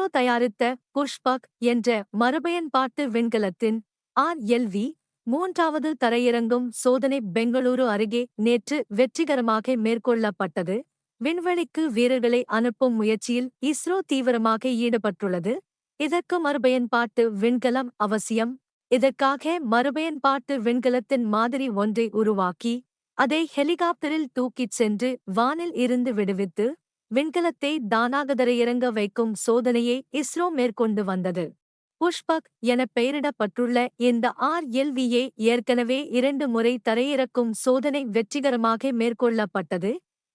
இஸ்ரோ தயாரித்த புஷ்பக் என்ற மறுபயன்பாட்டு விண்கலத்தின் ஆர்எல்வி மூன்றாவது தரையிறங்கும் சோதனை பெங்களூரு அருகே நேற்று வெற்றிகரமாக மேற்கொள்ளப்பட்டது. விண்வெளிக்கு வீரர்களை அனுப்பும் முயற்சியில் இஸ்ரோ தீவிரமாக ஈடுபட்டுள்ளது. இதற்கு மறுபயன்பாட்டு விண்கலம் அவசியம். இதற்காக மறுபயன்பாட்டு விண்கலத்தின் மாதிரி ஒன்றை உருவாக்கி அதை ஹெலிகாப்டரில் தூக்கிச் சென்று வானில் இருந்து விடுவித்து விண்கலத்தை தானாக தரையிறங்க வைக்கும் சோதனையை இஸ்ரோ மேற்கொண்டு வந்தது. புஷ்பக் என பெயரிடப்பட்டுள்ள இந்த ஆர்எல்வியை ஏற்கனவே இரண்டு முறை தரையிறக்கும் சோதனை வெற்றிகரமாக மேற்கொள்ளப்பட்டது.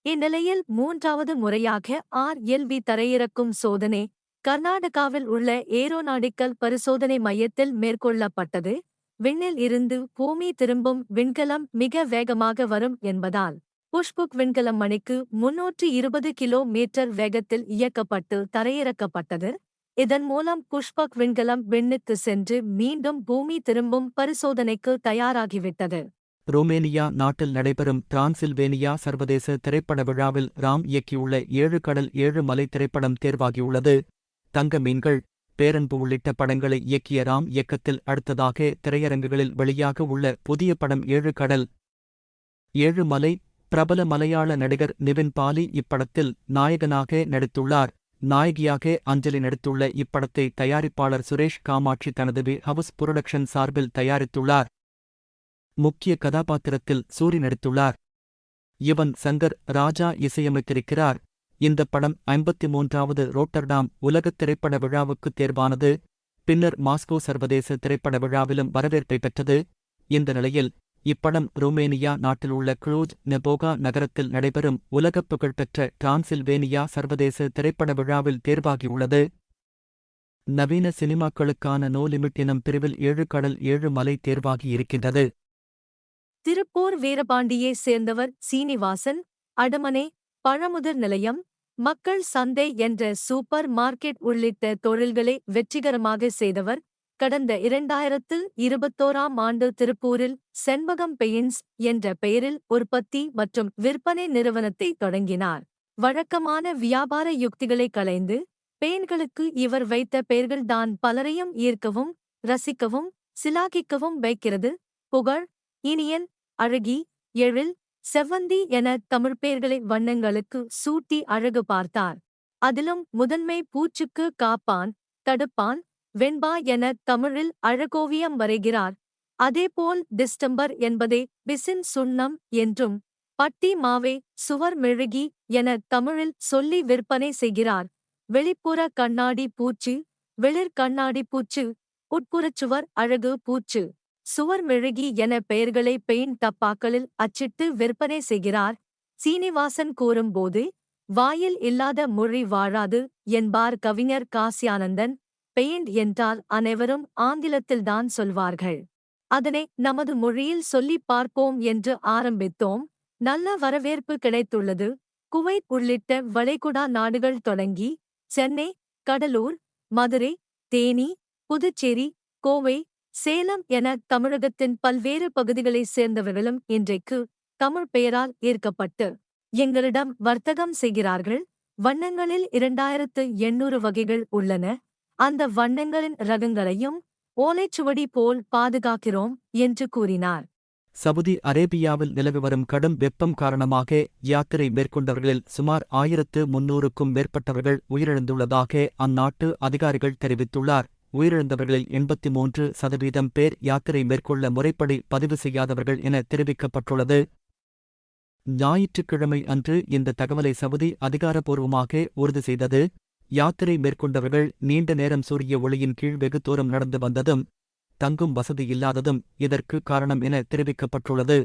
இந்நிலையில் மூன்றாவது முறையாக ஆர்எல்வி தரையிறக்கும் சோதனை கர்நாடகாவில் உள்ள ஏரோநாடிக்கல் பரிசோதனை மையத்தில் மேற்கொள்ளப்பட்டது. விண்ணில் இருந்து பூமி திரும்பும் விண்கலம் மிக வேகமாக வரும் என்பதால் புஷ்புக் விண்கலம் மணிக்கு முன்னூற்று இருபது கிலோ மீட்டர் வேகத்தில் இயக்கப்பட்டு தரையிறக்கப்பட்டது. இதன் மூலம் புஷ்பக் விண்கலம் விண்ணுக்கு சென்று மீண்டும் பூமி திரும்பும் பரிசோதனைக்கு தயாராகிவிட்டது. ரோமேனியா நாட்டில் நடைபெறும் டிரான்சில்வேனியா சர்வதேச திரைப்பட விழாவில் ராம் இயக்கியுள்ள ஏழு கடல் ஏழு மலை திரைப்படம் தேர்வாகியுள்ளது. தங்க மீன்கள் பேரன்பு உள்ளிட்ட படங்களை இயக்கிய ராம் இயக்கத்தில் அடுத்ததாக திரையரங்குகளில் வெளியாக உள்ள புதிய படம் ஏழு கடல் ஏழு மலை பிரபல மலையாள நடிகர் நிவின் பாலி இப்படத்தில் நாயகனாக நடித்துள்ளார். நாயகியாக அஞ்சலி நடித்துள்ள இப்படத்தை தயாரிப்பாளர் சுரேஷ் காமாட்சி தனது வி ஹவுஸ் புரொடக்ஷன் சார்பில் தயாரித்துள்ளார். முக்கிய கதாபாத்திரத்தில் சூரி நடித்துள்ளார். இவன் சங்கர் ராஜா இசையமைத்திருக்கிறார். இந்த படம் ஐம்பத்தி மூன்றாவது ரோட்டர்டாம் உலகத் திரைப்பட விழாவுக்கு தேர்வானது. பின்னர் மாஸ்கோ சர்வதேச திரைப்பட விழாவிலும் வரவேற்பை பெற்றது. இந்த நிலையில் இப்படம் ருமேனியா நாட்டில் உள்ள க்ளூஜ் நெபோகா நகரத்தில் நடைபெறும் உலகப் புகழ்பெற்ற டிரான்சில்வேனியா சர்வதேச திரைப்பட விழாவில் தேர்வாகியுள்ளது. நவீன சினிமாக்களுக்கான நோ லிமிட் எனும் பிரிவில் ஏழு கடல் ஏழு மலை தேர்வாகியிருக்கின்றது. திருப்பூர் வீரபாண்டியை சேர்ந்தவர் சீனிவாசன் அடமனே பழமுதிர் நிலையம் மக்கள் சந்தை என்ற சூப்பர் மார்க்கெட் உள்ளிட்ட தொழில்களை வெற்றிகரமாக செய்தவர் கடந்த இரண்டாயிரத்து இருபத்தோராம் ஆண்டு திருப்பூரில் செண்பகம் பெயின்ஸ் என்ற பெயரில் உற்பத்தி மற்றும் விற்பனை நிறுவனத்தை தொடங்கினார். வழக்கமான வியாபார யுக்திகளை களைந்து பெயின்களுக்கு இவர் வைத்த பெயர்கள்தான் பலரையும் ஈர்க்கவும் ரசிக்கவும் சிலாகிக்கவும் வைக்கிறது. புகழ் இனியன் அழகி எழில் செவ்வந்தி என தமிழ் பெயர்களை வண்ணங்களுக்கு சூட்டி அழகு பார்த்தார். அதிலும் முதன்மை பூச்சுக்கு காப்பான் தடுப்பான் வெண்பா என தமிழில் அழகோவியம் வரைகிறார். அதேபோல் டிஸ்டம்பர் என்பதே பிசின் சுண்ணம் என்றும் பட்டி மாவே சுவர் மெழுகி என தமிழில் சொல்லி விற்பனை செய்கிறார். வெளிப்புற கண்ணாடி பூச்சு வெளிர் கண்ணாடி பூச்சு உட்புறச் சுவர் அழகு பூச்சு சுவர் மெழுகி என பெயர்களை பெயிண்ட் டப்பாக்களில் அச்சிட்டு விற்பனை செய்கிறார். சீனிவாசன் கூறும்போது வாயில் இல்லாத மொழி வாழாது என்பார் கவிஞர் காசியானந்தன். பெயிண்ட் என்றால் அனைவரும் ஆங்கிலத்தில்தான் சொல்வார்கள். அதனை நமது மொழியில் சொல்லிப் பார்ப்போம் என்று ஆரம்பித்தோம். நல்ல வரவேற்பு கிடைத்துள்ளது. குவைத் உள்ளிட்ட வளைகுடா நாடுகள் தொடங்கி சென்னை கடலூர் மதுரை தேனி புதுச்சேரி கோவை சேலம் என தமிழகத்தின் பல்வேறு பகுதிகளைச் சேர்ந்தவர்களும் இன்றைக்கு தமிழ் பெயரால் ஈர்க்கப்பட்டு எங்களிடம் வர்த்தகம் செய்கிறார்கள். வண்ணங்களில் இரண்டாயிரத்து எண்ணூறு வகைகள் உள்ளன. அந்த வண்ணங்களின் ரகங்களையும் ஓலைச்சுவடி போல் பாதுகாக்கிறோம் என்று கூறினார். சவுதி அரேபியாவில் நிலவி வரும் கடும் வெப்பம் காரணமாக யாத்திரை மேற்கொண்டவர்களில் சுமார் ஆயிரத்து முன்னூறுக்கும் மேற்பட்டவர்கள் உயிரிழந்துள்ளதாக அந்நாட்டு அதிகாரிகள் தெரிவித்துள்ளார். உயிரிழந்தவர்களில் எண்பத்தி மூன்று சதவீதம் பேர் யாத்திரை மேற்கொள்ள முறைப்படி பதிவு செய்யாதவர்கள் என தெரிவிக்கப்பட்டுள்ளது. ஞாயிற்றுக்கிழமை அன்று இந்த தகவலை சவுதி அதிகாரப்பூர்வமாக உறுதி செய்தது. யாத்திரை மேற்கொண்டவர்கள் நீண்ட நேரம் சூரிய ஒளியின் கீழ் வெகு தூரம் நடந்து வந்ததும் தங்கும் வசதி இல்லாததும் இதற்கு காரணம் என தெரிவிக்கப்பட்டுள்ளது.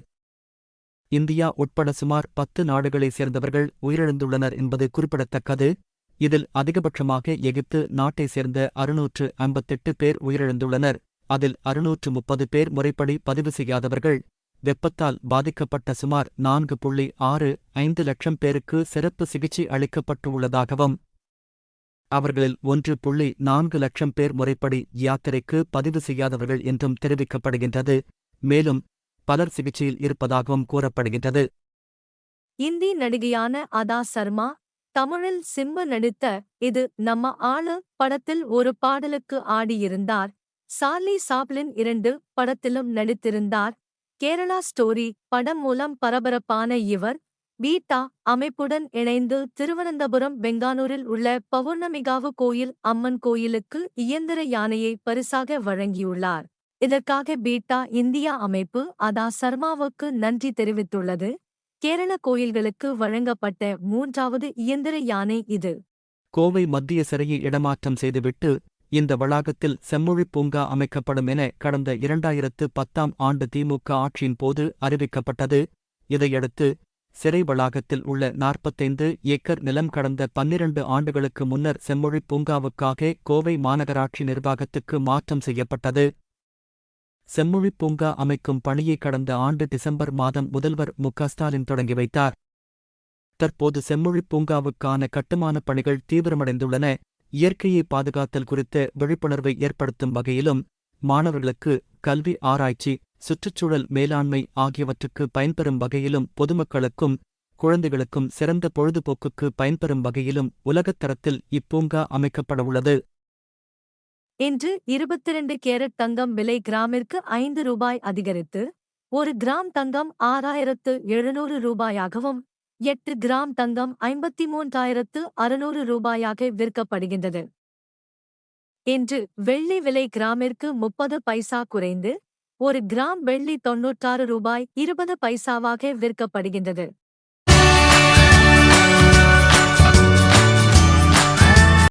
இந்தியா உட்பட சுமார் பத்து நாடுகளைச் சேர்ந்தவர்கள் உயிரிழந்துள்ளனர் என்பது குறிப்பிடத்தக்கது. இதில் அதிகபட்சமாக எகிப்து நாட்டைச் சேர்ந்த அறுநூற்று ஐம்பத்தெட்டு பேர் உயிரிழந்துள்ளனர். அதில் அறுநூற்று முப்பது பேர் முறைப்படி பதிவு செய்யாதவர்கள். வெப்பத்தால் பாதிக்கப்பட்ட சுமார் நான்கு புள்ளி ஆறு ஐந்து லட்சம் பேருக்கு சிறப்பு சிகிச்சை அளிக்கப்பட்டுள்ளதாகவும் அவர்களில் ஒன்று புள்ளி நான்கு லட்சம் பேர் முறைப்படி யாத்திரைக்கு பதிவு செய்யாதவர்கள் என்றும் தெரிவிக்கப்படுகின்றது. மேலும் பலர் சிகிச்சையில் இருப்பதாகவும் கூறப்படுகின்றது. இந்தி நடிகையான அதா சர்மா தமிழில் சிம்பு நடித்த இது நம்ம ஆளு படத்தில் ஒரு பாடலுக்கு ஆடியிருந்தார். சார்லி சாப்ளின் இரண்டு படத்திலும் நடித்திருந்தார். கேரளா ஸ்டோரி படம் மூலம் பரபரப்பான இவர் பீட்டா அமைப்புடன் இணைந்து திருவனந்தபுரம் பெங்கானூரில் உள்ள பௌர்ணமிகாவு கோயில் அம்மன் கோயிலுக்கு இயந்திர யானையை பரிசாக வழங்கியுள்ளார். இதற்காக பீட்டா இந்தியா அமைப்பு அதா சர்மாவுக்கு நன்றி தெரிவித்துள்ளது. கேரள கோயில்களுக்கு வழங்கப்பட்ட மூன்றாவது இயந்திர யானை இது. கோவை மத்திய சிறையை இடமாற்றம் செய்துவிட்டு இந்த வளாகத்தில் செம்மொழிப் பூங்கா அமைக்கப்படும் என கடந்த இரண்டாயிரத்து பத்தாம் ஆண்டு திமுக ஆட்சியின் போது அறிவிக்கப்பட்டது. இதையடுத்து சிறை வளாகத்தில் உள்ள நாற்பத்தைந்து ஏக்கர் நிலம் கடந்த பன்னிரண்டு ஆண்டுகளுக்கு முன்னர் செம்மொழிப் பூங்காவுக்காக கோவை மாநகராட்சி நிர்வாகத்துக்கு மாற்றம் செய்யப்பட்டது. செம்மொழிப் பூங்கா அமைக்கும் பணியை கடந்த ஆண்டு டிசம்பர் மாதம் முதல்வர் மு ஸ்டாலின் தொடங்கி வைத்தார். தற்போது செம்மொழிப் பூங்காவுக்கான கட்டுமானப் பணிகள் தீவிரமடைந்துள்ளன. இயற்கையை பாதுகாத்தல் குறித்த விழிப்புணர்வை ஏற்படுத்தும் வகையிலும் மாணவர்களுக்கு கல்வி ஆராய்ச்சி சுற்றுச்சூழல் மேலாண்மை ஆகியவற்றுக்கு பயன்பெறும் வகையிலும் பொதுமக்களுக்கும் குழந்தைகளுக்கும் சிறந்த பொழுதுபோக்குக்கு பயன்பெறும் வகையிலும் உலகத் தரத்தில் இப்பூங்கா அமைக்கப்படவுள்ளது இன்று இருபத்திரண்டு கேரட் தங்கம் விலை கிராமிற்கு ஐந்து ரூபாய் அதிகரித்து ஒரு கிராம் தங்கம் ஆறாயிரத்து எழுநூறு ரூபாயாகவும் எட்டு கிராம் தங்கம் ஐம்பத்தி மூன்றாயிரத்து அறுநூறு ரூபாயாக விற்கப்படுகின்றது. இன்று வெள்ளி விலை கிராமிற்கு முப்பது பைசா குறைந்து ஒரு கிராம் வெள்ளி தொன்னூற்றாறு ரூபாய் இருபது பைசாவாக விற்கப்படுகின்றது.